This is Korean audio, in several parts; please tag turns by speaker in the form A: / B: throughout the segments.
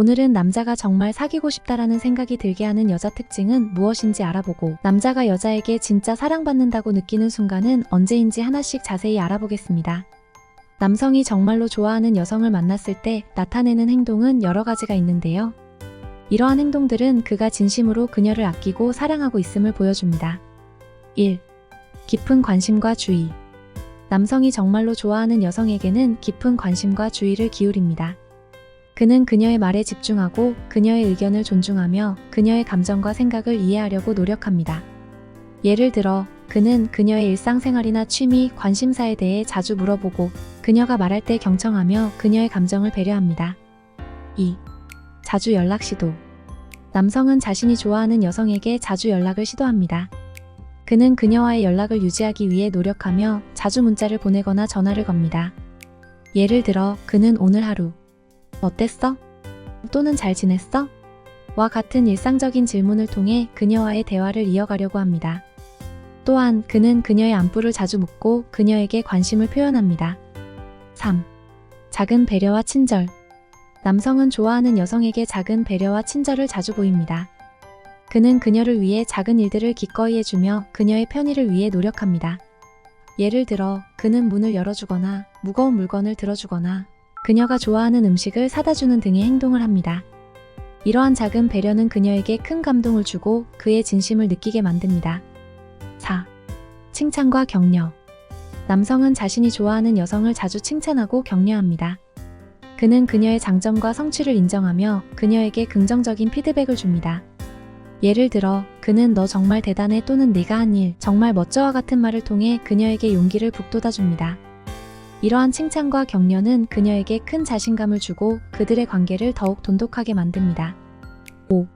A: 오늘은 남자가 정말 사귀고 싶다라는 생각이 들게 하는 여자 특징은 무엇인지 알아보고 남자가 여자에게 진짜 사랑받는다고 느끼는 순간은 언제인지 하나씩 자세히 알아보겠습니다. 남성이 정말로 좋아하는 여성을 만났을 때 나타내는 행동은 여러 가지가 있는데요. 이러한 행동들은 그가 진심으로 그녀를 아끼고 사랑하고 있음을 보여줍니다. 1. 깊은 관심과 주의. 남성이 정말로 좋아하는 여성에게는 깊은 관심과 주의를 기울입니다. 그는 그녀의 말에 집중하고 그녀의 의견을 존중하며 그녀의 감정과 생각을 이해하려고 노력합니다. 예를 들어, 그는 그녀의 일상생활이나 취미, 관심사에 대해 자주 물어보고 그녀가 말할 때 경청하며 그녀의 감정을 배려합니다. 2. 자주 연락 시도. 남성은 자신이 좋아하는 여성에게 자주 연락을 시도합니다. 그는 그녀와의 연락을 유지하기 위해 노력하며 자주 문자를 보내거나 전화를 겁니다. 예를 들어, 그는 오늘 하루, 어땠어? 또는 잘 지냈어? 와 같은 일상적인 질문을 통해 그녀와의 대화를 이어가려고 합니다. 또한 그는 그녀의 안부를 자주 묻고 그녀에게 관심을 표현합니다. 3. 작은 배려와 친절. 남성은 좋아하는 여성에게 작은 배려와 친절을 자주 보입니다. 그는 그녀를 위해 작은 일들을 기꺼이 해주며 그녀의 편의를 위해 노력합니다. 예를 들어, 그는 문을 열어주거나 무거운 물건을 들어주거나 그녀가 좋아하는 음식을 사다 주는 등의 행동을 합니다. 이러한 작은 배려는 그녀에게 큰 감동을 주고 그의 진심을 느끼게 만듭니다. 4. 칭찬과 격려. 남성은 자신이 좋아하는 여성을 자주 칭찬하고 격려합니다. 그는 그녀의 장점과 성취를 인정하며 그녀에게 긍정적인 피드백을 줍니다. 예를 들어, 그는 너 정말 대단해 또는 네가 한 일 정말 멋져와 같은 말을 통해 그녀에게 용기를 북돋아 줍니다. 이러한 칭찬과 격려는 그녀에게 큰 자신감을 주고 그들의 관계를 더욱 돈독하게 만듭니다. 5.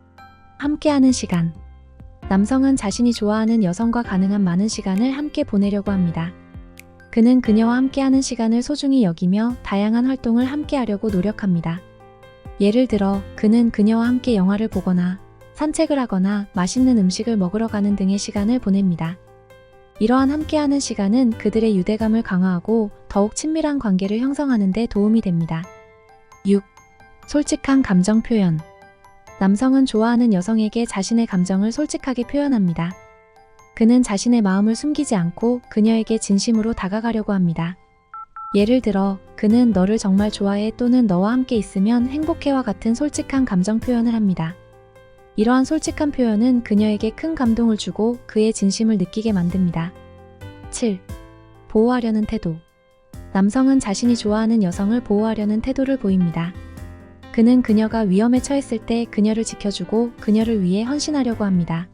A: 함께하는 시간. 남성은 자신이 좋아하는 여성과 가능한 많은 시간을 함께 보내려고 합니다. 그는 그녀와 함께하는 시간을 소중히 여기며 다양한 활동을 함께 하려고 노력합니다. 예를 들어, 그는 그녀와 함께 영화를 보거나 산책을 하거나 맛있는 음식을 먹으러 가는 등의 시간을 보냅니다. 이러한 함께하는 시간은 그들의 유대감을 강화하고 더욱 친밀한 관계를 형성하는 데 도움이 됩니다. 6. 솔직한 감정 표현. 남성은 좋아하는 여성에게 자신의 감정을 솔직하게 표현합니다. 그는 자신의 마음을 숨기지 않고 그녀에게 진심으로 다가가려고 합니다. 예를 들어, 그는 너를 정말 좋아해 또는 너와 함께 있으면 행복해와 같은 솔직한 감정 표현을 합니다. 이러한 솔직한 표현은 그녀에게 큰 감동을 주고 그의 진심을 느끼게 만듭니다. 7. 보호하려는 태도. 남성은 자신이 좋아하는 여성을 보호하려는 태도를 보입니다. 그는 그녀가 위험에 처했을 때 그녀를 지켜주고 그녀를 위해 헌신하려고 합니다.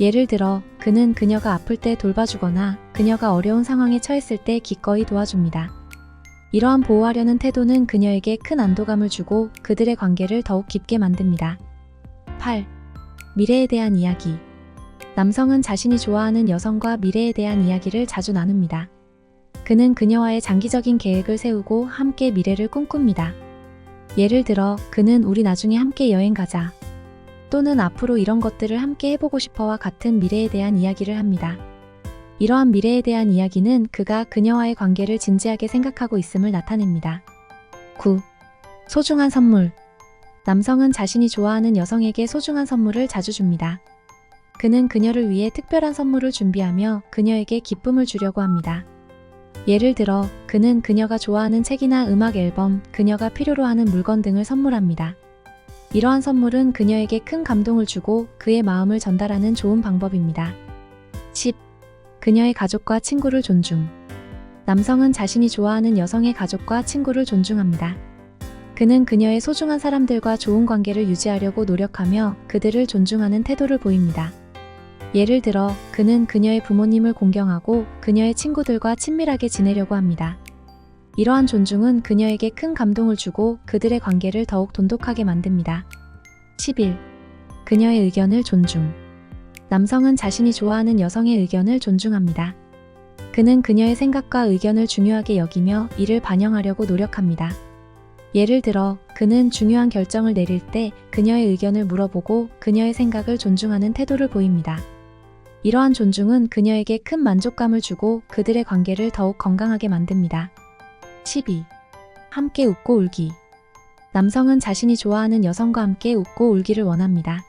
A: 예를 들어, 그는 그녀가 아플 때 돌봐주거나 그녀가 어려운 상황에 처했을 때 기꺼이 도와줍니다. 이러한 보호하려는 태도는 그녀에게 큰 안도감을 주고 그들의 관계를 더욱 깊게 만듭니다. 8. 미래에 대한 이야기. 남성은 자신이 좋아하는 여성과 미래에 대한 이야기를 자주 나눕니다. 그는 그녀와의 장기적인 계획을 세우고 함께 미래를 꿈꿉니다. 예를 들어, 그는 우리 나중에 함께 여행 가자. 또는 앞으로 이런 것들을 함께 해보고 싶어와 같은 미래에 대한 이야기를 합니다. 이러한 미래에 대한 이야기는 그가 그녀와의 관계를 진지하게 생각하고 있음을 나타냅니다. 9. 소중한 선물. 남성은 자신이 좋아하는 여성에게 소중한 선물을 자주 줍니다. 그는 그녀를 위해 특별한 선물을 준비하며 그녀에게 기쁨을 주려고 합니다. 예를 들어, 그는 그녀가 좋아하는 책이나 음악 앨범, 그녀가 필요로 하는 물건 등을 선물합니다. 이러한 선물은 그녀에게 큰 감동을 주고 그의 마음을 전달하는 좋은 방법입니다. 10. 그녀의 가족과 친구를 존중. 남성은 자신이 좋아하는 여성의 가족과 친구를 존중합니다. 그는 그녀의 소중한 사람들과 좋은 관계를 유지하려고 노력하며 그들을 존중하는 태도를 보입니다. 예를 들어, 그는 그녀의 부모님을 공경하고 그녀의 친구들과 친밀하게 지내려고 합니다. 이러한 존중은 그녀에게 큰 감동을 주고 그들의 관계를 더욱 돈독하게 만듭니다. 11. 그녀의 의견을 존중. 남성은 자신이 좋아하는 여성의 의견을 존중합니다. 그는 그녀의 생각과 의견을 중요하게 여기며 이를 반영하려고 노력합니다. 예를 들어, 그는 중요한 결정을 내릴 때 그녀의 의견을 물어보고 그녀의 생각을 존중하는 태도를 보입니다. 이러한 존중은 그녀에게 큰 만족감을 주고 그들의 관계를 더욱 건강하게 만듭니다. 12. 함께 웃고 울기. 남성은 자신이 좋아하는 여성과 함께 웃고 울기를 원합니다.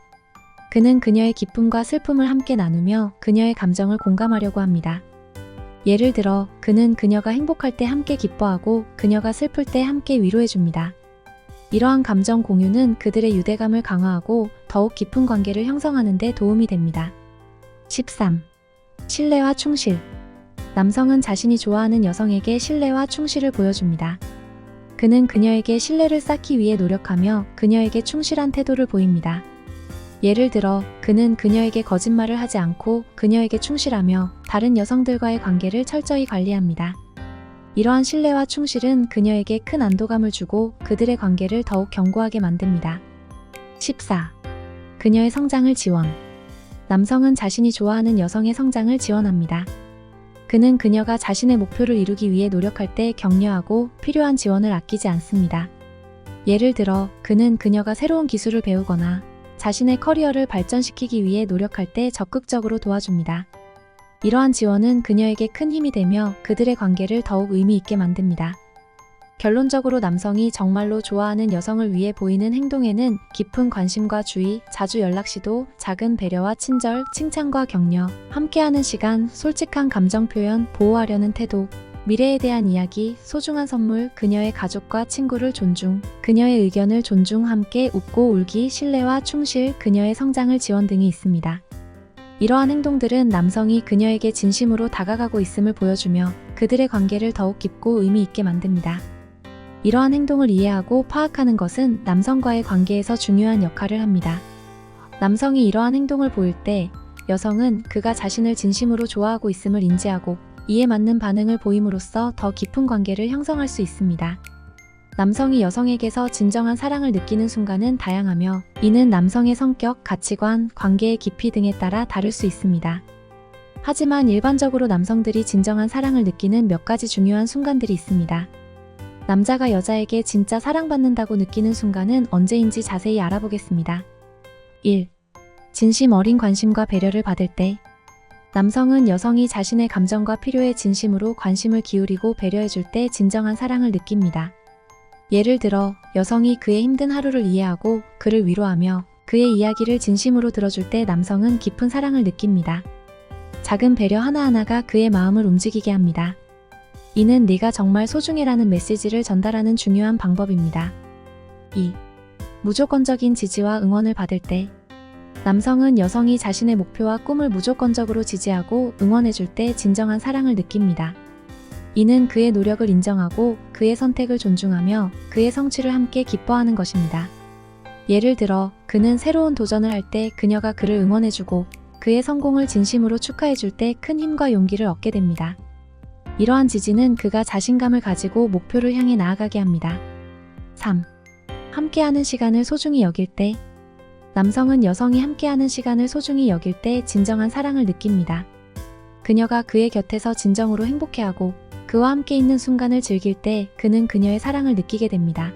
A: 그는 그녀의 기쁨과 슬픔을 함께 나누며 그녀의 감정을 공감하려고 합니다. 예를 들어, 그는 그녀가 행복할 때 함께 기뻐하고 그녀가 슬플 때 함께 위로해줍니다. 이러한 감정 공유는 그들의 유대감을 강화하고 더욱 깊은 관계를 형성하는 데 도움이 됩니다. 13. 신뢰와 충실. 남성은 자신이 좋아하는 여성에게 신뢰와 충실을 보여줍니다. 그는 그녀에게 신뢰를 쌓기 위해 노력하며 그녀에게 충실한 태도를 보입니다. 예를 들어, 그는 그녀에게 거짓말을 하지 않고 그녀에게 충실하며 다른 여성들과의 관계를 철저히 관리합니다. 이러한 신뢰와 충실은 그녀에게 큰 안도감을 주고 그들의 관계를 더욱 견고하게 만듭니다. 14. 그녀의 성장을 지원. 남성은 자신이 좋아하는 여성의 성장을 지원합니다. 그는 그녀가 자신의 목표를 이루기 위해 노력할 때 격려하고 필요한 지원을 아끼지 않습니다. 예를 들어, 그는 그녀가 새로운 기술을 배우거나 자신의 커리어를 발전시키기 위해 노력할 때 적극적으로 도와줍니다. 이러한 지원은 그녀에게 큰 힘이 되며 그들의 관계를 더욱 의미 있게 만듭니다. 결론적으로 남성이 정말로 좋아하는 여성을 위해 보이는 행동에는 깊은 관심과 주의, 자주 연락 시도, 작은 배려와 친절, 칭찬과 격려, 함께하는 시간, 솔직한 감정 표현, 보호하려는 태도, 미래에 대한 이야기, 소중한 선물, 그녀의 가족과 친구를 존중, 그녀의 의견을 존중, 함께 웃고 울기, 신뢰와 충실, 그녀의 성장을 지원 등이 있습니다. 이러한 행동들은 남성이 그녀에게 진심으로 다가가고 있음을 보여주며 그들의 관계를 더욱 깊고 의미 있게 만듭니다. 이러한 행동을 이해하고 파악하는 것은 남성과의 관계에서 중요한 역할을 합니다. 남성이 이러한 행동을 보일 때 여성은 그가 자신을 진심으로 좋아하고 있음을 인지하고 이에 맞는 반응을 보임으로써 더 깊은 관계를 형성할 수 있습니다. 남성이 여성에게서 진정한 사랑을 느끼는 순간은 다양하며 이는 남성의 성격, 가치관, 관계의 깊이 등에 따라 다를 수 있습니다. 하지만 일반적으로 남성들이 진정한 사랑을 느끼는 몇 가지 중요한 순간들이 있습니다. 남자가 여자에게 진짜 사랑받는다고 느끼는 순간은 언제인지 자세히 알아보겠습니다. 1. 진심 어린 관심과 배려를 받을 때 남성은 여성이 자신의 감정과 필요에 진심으로 관심을 기울이고 배려해줄 때 진정한 사랑을 느낍니다. 예를 들어 여성이 그의 힘든 하루를 이해하고 그를 위로하며 그의 이야기를 진심으로 들어줄 때 남성은 깊은 사랑을 느낍니다. 작은 배려 하나하나가 그의 마음을 움직이게 합니다. 이는 네가 정말 소중해라는 메시지를 전달하는 중요한 방법입니다. 2. 무조건적인 지지와 응원을 받을 때 남성은 여성이 자신의 목표와 꿈을 무조건적으로 지지하고 응원해줄 때 진정한 사랑을 느낍니다. 이는 그의 노력을 인정하고 그의 선택을 존중하며 그의 성취를 함께 기뻐하는 것입니다. 예를 들어 그는 새로운 도전을 할 때 그녀가 그를 응원해주고 그의 성공을 진심으로 축하해줄 때 큰 힘과 용기를 얻게 됩니다. 이러한 지지는 그가 자신감을 가지고 목표를 향해 나아가게 합니다. 3. 함께하는 시간을 소중히 여길 때 남성은 여성이 함께하는 시간을 소중히 여길 때 진정한 사랑을 느낍니다. 그녀가 그의 곁에서 진정으로 행복해하고 그와 함께 있는 순간을 즐길 때 그는 그녀의 사랑을 느끼게 됩니다.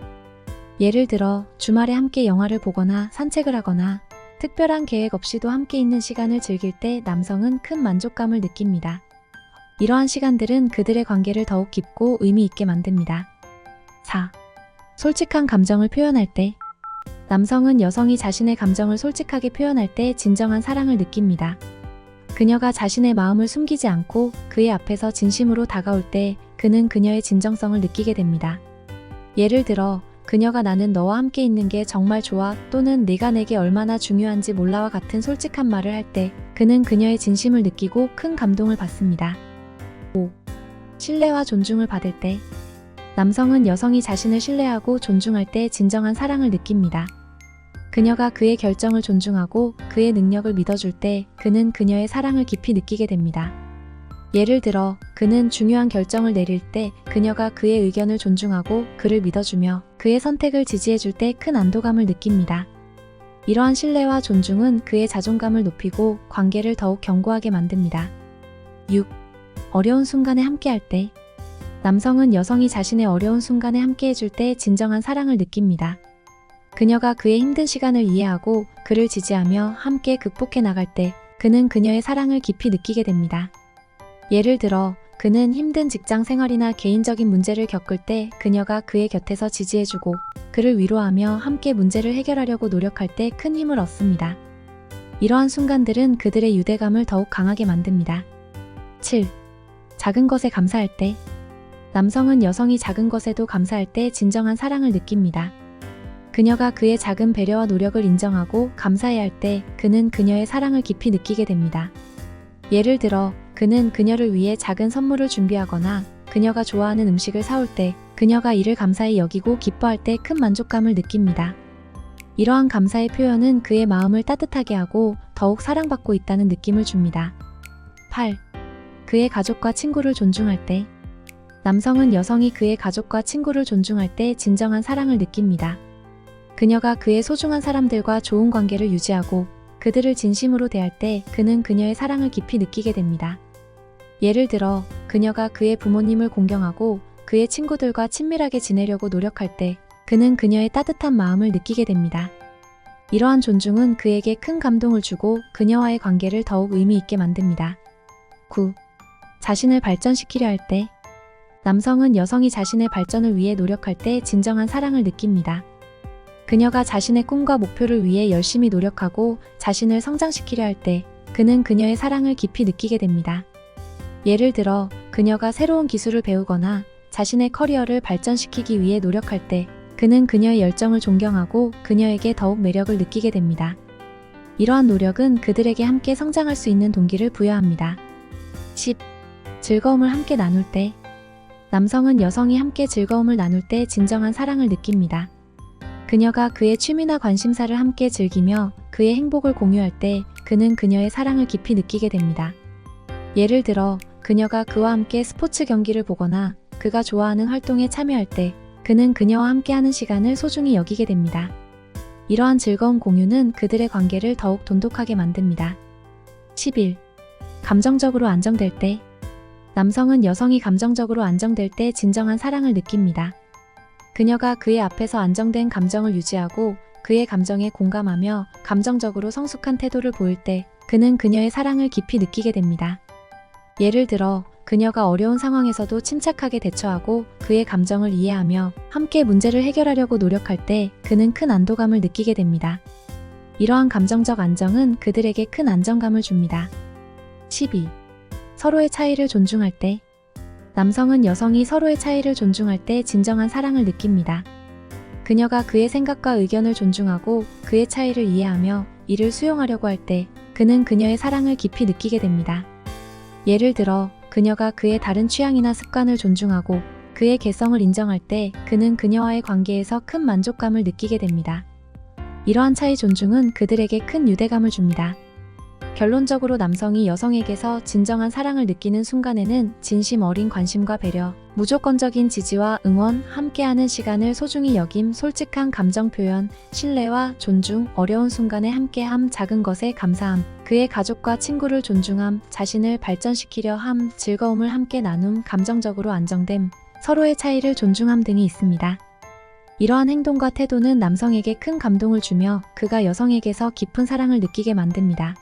A: 예를 들어 주말에 함께 영화를 보거나 산책을 하거나 특별한 계획 없이도 함께 있는 시간을 즐길 때 남성은 큰 만족감을 느낍니다. 이러한 시간들은 그들의 관계를 더욱 깊고 의미 있게 만듭니다. 4. 솔직한 감정을 표현할 때 남성은 여성이 자신의 감정을 솔직하게 표현할 때 진정한 사랑을 느낍니다. 그녀가 자신의 마음을 숨기지 않고 그의 앞에서 진심으로 다가올 때 그는 그녀의 진정성을 느끼게 됩니다. 예를 들어, 그녀가 나는 너와 함께 있는 게 정말 좋아 또는 네가 내게 얼마나 중요한지 몰라와 같은 솔직한 말을 할 때 그는 그녀의 진심을 느끼고 큰 감동을 받습니다. 5. 신뢰와 존중을 받을 때 남성은 여성이 자신을 신뢰하고 존중할 때 진정한 사랑을 느낍니다. 그녀가 그의 결정을 존중하고 그의 능력을 믿어줄 때 그는 그녀의 사랑을 깊이 느끼게 됩니다. 예를 들어 그는 중요한 결정을 내릴 때 그녀가 그의 의견을 존중하고 그를 믿어주며 그의 선택을 지지해줄 때 큰 안도감을 느낍니다. 이러한 신뢰와 존중은 그의 자존감을 높이고 관계를 더욱 견고하게 만듭니다. 6. 어려운 순간에 함께할 때 남성은 여성이 자신의 어려운 순간에 함께해줄 때 진정한 사랑을 느낍니다. 그녀가 그의 힘든 시간을 이해하고 그를 지지하며 함께 극복해 나갈 때 그는 그녀의 사랑을 깊이 느끼게 됩니다. 예를 들어 그는 힘든 직장 생활이나 개인적인 문제를 겪을 때 그녀가 그의 곁에서 지지해주고 그를 위로하며 함께 문제를 해결하려고 노력할 때 큰 힘을 얻습니다. 이러한 순간들은 그들의 유대감을 더욱 강하게 만듭니다. 7. 작은 것에 감사할 때 남성은 여성이 작은 것에도 감사할 때 진정한 사랑을 느낍니다. 그녀가 그의 작은 배려와 노력을 인정하고 감사해야 할 때 그는 그녀의 사랑을 깊이 느끼게 됩니다. 예를 들어 그는 그녀를 위해 작은 선물을 준비하거나 그녀가 좋아하는 음식을 사올 때 그녀가 이를 감사히 여기고 기뻐할 때 큰 만족감을 느낍니다. 이러한 감사의 표현은 그의 마음을 따뜻하게 하고 더욱 사랑받고 있다는 느낌을 줍니다. 8. 그의 가족과 친구를 존중할 때 남성은 여성이 그의 가족과 친구를 존중할 때 진정한 사랑을 느낍니다. 그녀가 그의 소중한 사람들과 좋은 관계를 유지하고 그들을 진심으로 대할 때 그는 그녀의 사랑을 깊이 느끼게 됩니다. 예를 들어 그녀가 그의 부모님을 공경하고 그의 친구들과 친밀하게 지내려고 노력할 때 그는 그녀의 따뜻한 마음을 느끼게 됩니다. 이러한 존중은 그에게 큰 감동을 주고 그녀와의 관계를 더욱 의미 있게 만듭니다. 9. 자신을 발전시키려 할 때 남성은 여성이 자신의 발전을 위해 노력할 때 진정한 사랑을 느낍니다. 그녀가 자신의 꿈과 목표를 위해 열심히 노력하고 자신을 성장시키려 할 때 그는 그녀의 사랑을 깊이 느끼게 됩니다. 예를 들어 그녀가 새로운 기술을 배우거나 자신의 커리어를 발전시키기 위해 노력할 때 그는 그녀의 열정을 존경하고 그녀에게 더욱 매력을 느끼게 됩니다. 이러한 노력은 그들에게 함께 성장할 수 있는 동기를 부여합니다. 10. 즐거움을 함께 나눌 때 남성은 여성이 함께 즐거움을 나눌 때 진정한 사랑을 느낍니다. 그녀가 그의 취미나 관심사를 함께 즐기며 그의 행복을 공유할 때 그는 그녀의 사랑을 깊이 느끼게 됩니다. 예를 들어 그녀가 그와 함께 스포츠 경기를 보거나 그가 좋아하는 활동에 참여할 때 그는 그녀와 함께하는 시간을 소중히 여기게 됩니다. 이러한 즐거운 공유는 그들의 관계를 더욱 돈독하게 만듭니다. 11. 감정적으로 안정될 때 남성은 여성이 감정적으로 안정될 때 진정한 사랑을 느낍니다. 그녀가 그의 앞에서 안정된 감정을 유지하고 그의 감정에 공감하며 감정적으로 성숙한 태도를 보일 때 그는 그녀의 사랑을 깊이 느끼게 됩니다. 예를 들어 그녀가 어려운 상황에서도 침착하게 대처하고 그의 감정을 이해하며 함께 문제를 해결하려고 노력할 때 그는 큰 안도감을 느끼게 됩니다. 이러한 감정적 안정은 그들에게 큰 안정감을 줍니다. 12. 서로의 차이를 존중할 때 남성은 여성이 서로의 차이를 존중할 때 진정한 사랑을 느낍니다. 그녀가 그의 생각과 의견을 존중하고 그의 차이를 이해하며 이를 수용하려고 할 때 그는 그녀의 사랑을 깊이 느끼게 됩니다. 예를 들어 그녀가 그의 다른 취향이나 습관을 존중하고 그의 개성을 인정할 때 그는 그녀와의 관계에서 큰 만족감을 느끼게 됩니다. 이러한 차이 존중은 그들에게 큰 유대감을 줍니다. 결론적으로 남성이 여성에게서 진정한 사랑을 느끼는 순간에는 진심 어린 관심과 배려, 무조건적인 지지와 응원, 함께하는 시간을 소중히 여김, 솔직한 감정 표현, 신뢰와 존중, 어려운 순간에 함께함, 작은 것에 감사함, 그의 가족과 친구를 존중함, 자신을 발전시키려 함, 즐거움을 함께 나눔, 감정적으로 안정됨, 서로의 차이를 존중함 등이 있습니다. 이러한 행동과 태도는 남성에게 큰 감동을 주며 그가 여성에게서 깊은 사랑을 느끼게 만듭니다.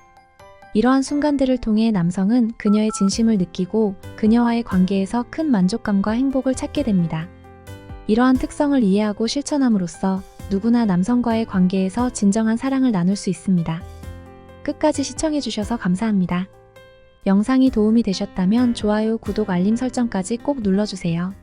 A: 이러한 순간들을 통해 남성은 그녀의 진심을 느끼고 그녀와의 관계에서 큰 만족감과 행복을 찾게 됩니다. 이러한 특성을 이해하고 실천함으로써 누구나 남성과의 관계에서 진정한 사랑을 나눌 수 있습니다. 끝까지 시청해주셔서 감사합니다. 영상이 도움이 되셨다면 좋아요, 구독, 알림 설정까지 꼭 눌러주세요.